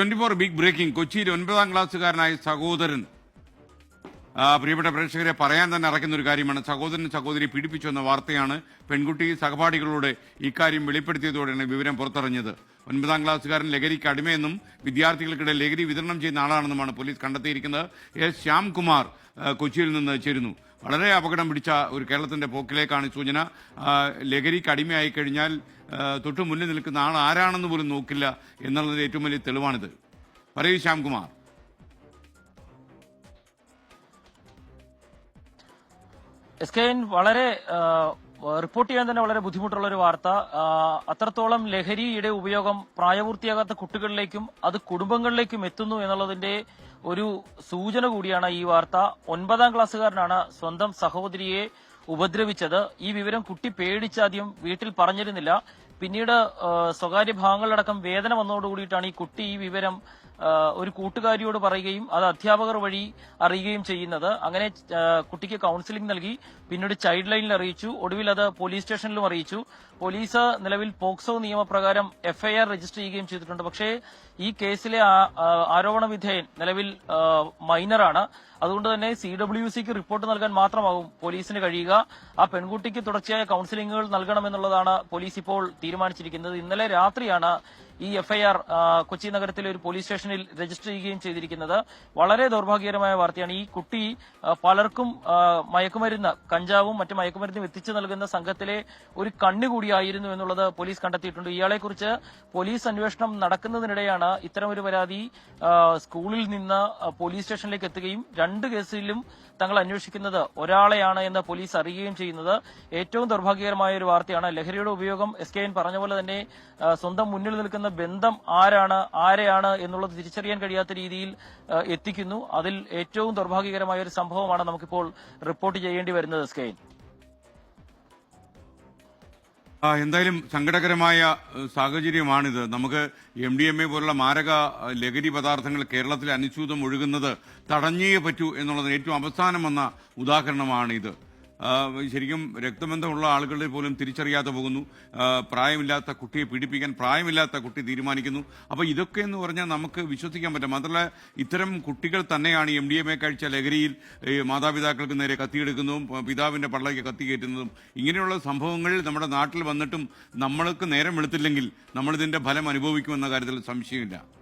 Twenty four big breaking കൊച്ചിയിൽ ഒൻപതാം ക്ലാസ്സുകാരനായ സഹോദരൻ. പ്രിയപ്പെട്ട പ്രേക്ഷകരെ പറയാൻ തന്നെ അറക്കുന്ന ഒരു കാര്യമാണ്. സഹോദരൻ സഹോദരി പീഡിപ്പിച്ചു എന്ന വാർത്തയാണ് പെൺകുട്ടി സഹപാഠികളോട് ഇക്കാര്യം വെളിപ്പെടുത്തിയതോടെയാണ് വിവരം പുറത്തറിഞ്ഞത്. ഒൻപതാം ക്ലാസ്സുകാരൻ ലഹരിക്ക് അടിമയെന്നും വിദ്യാർത്ഥികൾക്കിടെ ലഹരി വിതരണം ചെയ്യുന്ന ആളാണെന്നുമാണ് പോലീസ് കണ്ടെത്തിയിരിക്കുന്നത്. എസ് ശ്യാംകുമാർ കൊച്ചിയിൽ നിന്ന് ചേരുന്നു. വളരെ അപകടം പിടിച്ച ഒരു കേരളത്തിന്റെ പോക്കിലേക്കാണ് സൂചന. ലഹരിക്ക് അടിമയായി കഴിഞ്ഞാൽ തൊട്ടു മുന്നിൽ നിൽക്കുന്ന ആൾ ആരാണെന്ന് പോലും നോക്കില്ല എന്നുള്ളതിന്റെ ഏറ്റവും വലിയ തെളിവാണിത്. പറയൂ ശ്യാംകുമാർ. എസ് കെ വളരെ റിപ്പോർട്ട് ചെയ്യാൻ തന്നെ വളരെ ബുദ്ധിമുട്ടുള്ള ഒരു വാർത്ത. അത്രത്തോളം ലഹരിയുടെ ഉപയോഗം പ്രായപൂർത്തിയാകാത്ത കുട്ടികളിലേക്കും അത് കുടുംബങ്ങളിലേക്കും എത്തുന്നു എന്നുള്ളതിന്റെ ഒരു സൂചന കൂടിയാണ് ഈ വാർത്ത. ഒൻപതാം ക്ലാസ്സുകാരനാണ് സ്വന്തം സഹോദരിയെ ഉപദ്രവിച്ചത്. ഈ വിവരം കുട്ടി പേടിച്ചാദ്യം വീട്ടിൽ പറഞ്ഞിരുന്നില്ല. പിന്നീട് സ്വകാര്യ ഭാഗങ്ങളിലടക്കം വേദന വന്നതോടുകൂടിയിട്ടാണ് ഈ കുട്ടി ഈ വിവരം ഒരു കൂട്ടുകാരിയോട് പറയുകയും അത് അധ്യാപകർ വഴി അറിയുകയും ചെയ്യുന്നത്. അങ്ങനെ കുട്ടിക്ക് കൌൺസിലിംഗ് നൽകി പിന്നീട് ചൈൽഡ് ലൈനിൽ അറിയിച്ചു ഒടുവിൽ അത് പോലീസ് സ്റ്റേഷനിലും അറിയിച്ചു. പോലീസ് നിലവിൽ പോക്സോ നിയമപ്രകാരം എഫ്ഐആർ രജിസ്റ്റർ ചെയ്യുകയും ചെയ്തിട്ടുണ്ട്. പക്ഷേ ഈ കേസിലെ ആരോപണ വിധേയൻ നിലവിൽ മൈനറാണ് അതുകൊണ്ട് തന്നെ സി ഡബ്ല്യു സിക്ക് റിപ്പോർട്ട് നൽകാൻ മാത്രമാകും പോലീസിന് കഴിയുക. ആ പെൺകുട്ടിക്ക് തുടർച്ചയായ കൌൺസിലിംഗുകൾ നൽകണമെന്നുള്ളതാണ് പോലീസ് ഇപ്പോൾ തീരുമാനിച്ചിരിക്കുന്നത്. ഇന്നലെ രാത്രിയാണ് ഈ എഫ്ഐആർ കൊച്ചി നഗരത്തിലെ ഒരു പോലീസ് സ്റ്റേഷനിൽ രജിസ്റ്റർ ചെയ്യുകയും ചെയ്തിരിക്കുന്നത് വളരെ ദൗർഭാഗ്യകരമായ വാർത്തയാണ്. ഈ കുട്ടി പലർക്കും മയക്കുമരുന്ന് കഞ്ചാവും മറ്റു മയക്കുമരുന്നും എത്തിച്ചു നൽകുന്ന സംഘത്തിലെ ഒരു കണ്ണുകൂടിയായിരുന്നു എന്നുള്ളത് പോലീസ് കണ്ടെത്തിയിട്ടുണ്ട്. ഇയാളെക്കുറിച്ച് പോലീസ് അന്വേഷണം നടക്കുന്നതിനിടെയാണ് ഇത്തരമൊരു പരാതി സ്കൂളിൽ നിന്ന് പോലീസ് സ്റ്റേഷനിലേക്ക് എത്തുകയും രണ്ട് കേസിലും തങ്ങൾ അന്വേഷിക്കുന്നത് ഒരാളെയാണ് എന്ന് പോലീസ് അറിയുകയും ചെയ്യുന്നത്. ഏറ്റവും ദൗർഭാഗ്യകരമായ ഒരു വാർത്തയാണ്. ലഹരിയുടെ ഉപയോഗം എസ് കെ എൻ പറഞ്ഞ പോലെ തന്നെ സ്വന്തം മുന്നിൽ നിൽക്കുന്ന ബന്ധം ആരാണ് ആരെയാണ് എന്നുള്ളത് തിരിച്ചറിയാൻ കഴിയാത്ത രീതിയിൽ എത്തിക്കുന്നു. അതിൽ ഏറ്റവും ദൗർഭാഗ്യകരമായ ഒരു സംഭവമാണ് നമുക്കിപ്പോൾ റിപ്പോർട്ട് ചെയ്യേണ്ടി വരുന്നത് ആ, എന്തായാലും സങ്കടകരമായ സാഹചര്യമാണിത്. നമുക്ക് എം ഡി എം എ പോലുള്ള മാരക ലഹരി പദാർത്ഥങ്ങൾ കേരളത്തിൽ അനുസ്യൂതം ഒഴുകുന്നത് തടഞ്ഞേ പറ്റൂ എന്നുള്ളതിന് ഏറ്റവും അവസാനം വന്ന ഉദാഹരണമാണിത്. ശരിക്കും രക്തബന്ധമുള്ള ആളുകളിൽ പോലും തിരിച്ചറിയാതെ പോകുന്നു. പ്രായമില്ലാത്ത കുട്ടിയെ പീഡിപ്പിക്കാൻ പ്രായമില്ലാത്ത കുട്ടി തീരുമാനിക്കുന്നു. അപ്പോൾ ഇതൊക്കെ എന്ന് പറഞ്ഞാൽ നമുക്ക് വിശ്വസിക്കാൻ പറ്റും മാത്രമല്ല ഇത്തരം കുട്ടികൾ തന്നെയാണ് എം ഡി എം എ കഴിച്ച ലഹരിയിൽ മാതാപിതാക്കൾക്ക് നേരെ കത്തിയെടുക്കുന്നതും പിതാവിന്റെ പിതാവിന്റെ കത്തി കയറ്റുന്നതും. ഇങ്ങനെയുള്ള സംഭവങ്ങൾ നമ്മുടെ നാട്ടിൽ വന്നിട്ടും നമ്മൾക്ക് നേരം വെളുത്തില്ലെങ്കിൽ നമ്മളിതിന്റെ ഫലം അനുഭവിക്കുമെന്ന കാര്യത്തിൽ സംശയമില്ല.